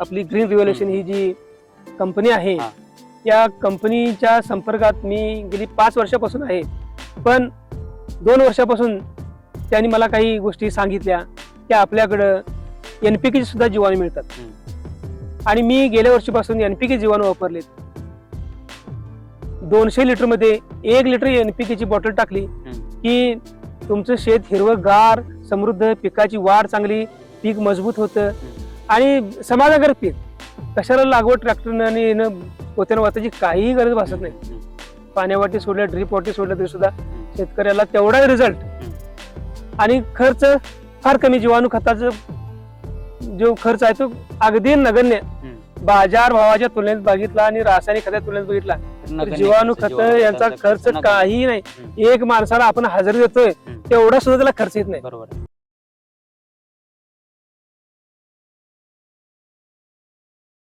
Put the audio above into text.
आपली green revolution ही जी कंपनी आहे. या कंपनीच्या संपर्कात मी गेली पाच वर्षापासून आहे. पण दोन वर्षापासून त्यांनी मला काही गोष्टी सांगितल्या की आपल्याकडं एनपीके सुद्धा जीवाणू मिळतात. आणि मी गेल्या वर्षीपासून एनपीके जीवाणू वापरलेत. दोनशे लिटरमध्ये एक लिटर एनपीके ची बॉटल टाकली की तुमचं शेत हिरवंगार समृद्ध पिकाची वाढ चांगली पीक मजबूत होतं. आणि समाधानकारक पीक. कशाला लागवड ट्रॅक्टरनं आणि येणं पोत्यानं वाचायची काहीही गरज भासत नाही. पाण्यावाटी सोडल्या ड्रीप वाटी सोडल्या तरी सुद्धा शेतकऱ्याला तेवढा रिझल्ट आणि खर्च फार कमी जीवाणू खताचा जो खर्च आहे तो अगदी नगण्य. बाजार भावाच्या तुलनेत बघितला आणि रासायनिक खताच्या तुलनेत बघितला जीवाणू खत यांचा खर्च काही नाही. एक माणसाला आपण हजेरी देतोय तेवढा सुद्धा त्याला खर्च येत नाही. बरोबर.